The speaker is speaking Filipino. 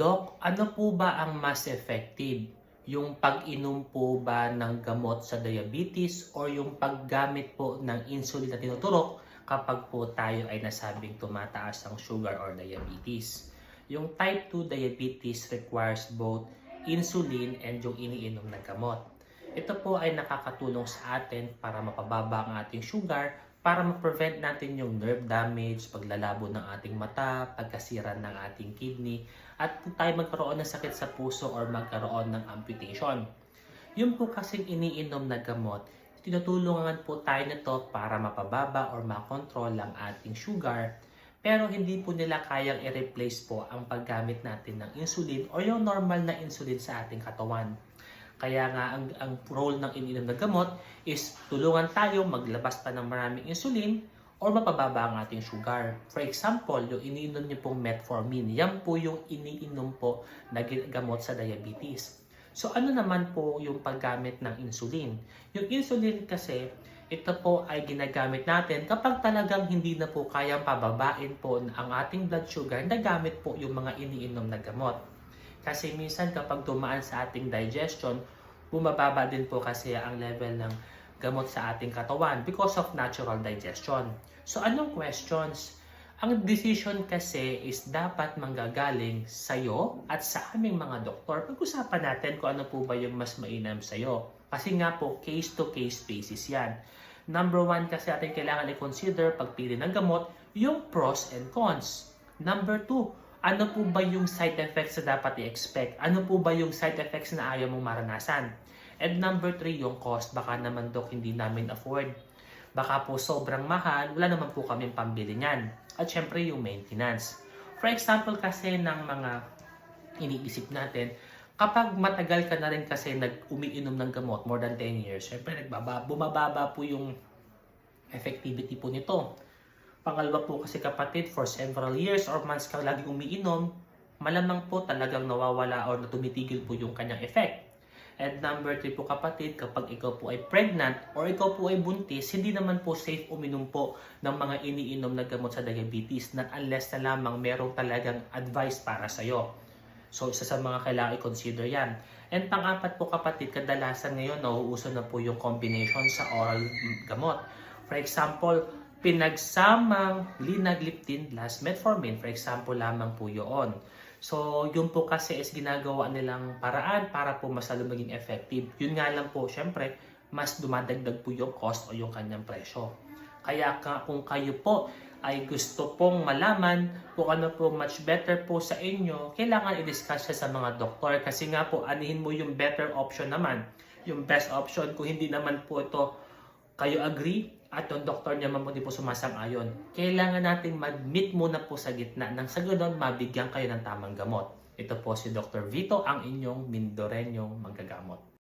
Dok, ano po ba ang mas effective? Yung pag-inom po ba ng gamot sa diabetes or yung paggamit po ng insulin na tinuturok kapag po tayo ay nasabing tumataas ang sugar or diabetes? Yung type 2 diabetes requires both insulin and yung iniinom na gamot. Ito po ay nakakatulong sa atin para mapababa ang ating sugar para ma-prevent natin yung nerve damage, paglalabo ng ating mata, pagkasira ng ating kidney, at tayo magkaroon ng sakit sa puso or magkaroon ng amputation. Yung po kasing iniinom na gamot, tinutulungan po tayo nito para mapababa or makontrol ang ating sugar, pero hindi po nila kayang i-replace po ang paggamit natin ng insulin o yung normal na insulin sa ating katawan. Kaya nga ang, ang role ng iniinom na gamot is tulungan tayo maglabas pa ng maraming insulin or mapababa ang ating sugar. For example, yung iniinom niyo pong metformin, yan po yung iniinom po na gamot sa diabetes. So ano naman po yung paggamit ng insulin? Yung insulin kasi, ito po ay ginagamit natin kapag talagang hindi na po kayang pababain po ang ating blood sugar, nagamit po yung mga iniinom na gamot. Kasi minsan kapag dumaan sa ating digestion, bumababa din po kasi ang level ng gamot sa ating katawan because of natural digestion. So anong questions? Ang decision kasi is dapat manggagaling sa'yo at sa aming mga doktor. Pag-usapan natin kung ano po ba yung mas mainam sa'yo. Kasi nga po, case-to-case basis yan. Number one kasi ating kailangan i-consider pagpili ng gamot, yung pros and cons. Number two, ano po ba yung side effects na dapat i-expect? Ano po ba yung side effects na ayaw mong maranasan? And number three, yung cost. Baka naman dok hindi namin afford. Baka po sobrang mahal, wala naman po kami pambili niyan. At syempre yung maintenance. For example kasi ng mga iniisip natin, kapag matagal ka na rin kasi nag-umiinom ng gamot, more than 10 years, syempre nagbaba, bumababa po yung effectivity po nito. Pangalawa po kasi kapatid, for several years or months ka lagi umiinom, malamang po talagang nawawala or tumitigil po yung kanyang effect. And number three po kapatid, kapag ikaw po ay pregnant or ikaw po ay buntis, hindi naman po safe uminom po ng mga iniinom na gamot sa diabetes not unless na lamang merong talagang advice para sa'yo. So, isa sa mga kailangan i-consider yan. And pang-apat po kapatid, kadalasan ngayon nauuso na po yung combination sa oral gamot. For example, pinagsamang linagliptin plus metformin, for example lamang po yun. So, yun po kasi is ginagawa nilang paraan para po mas lalo maging effective. Yun nga lang po, syempre, mas dumadagdag po yung cost o yung kanyang presyo. Kaya ka, kung kayo po ay gusto pong malaman kung ano po much better po sa inyo, kailangan i-discuss siya sa mga doktor kasi nga po anihin mo yung better option naman, yung best option kung hindi naman po ito kayo agree at yung doktor niya man po di po sumasang-ayon. Kailangan natin mag-meet muna po sa gitna nang sa ganun mabigyan kayo ng tamang gamot. Ito po si Dr. Vito, ang inyong Mindorenyong manggagamot.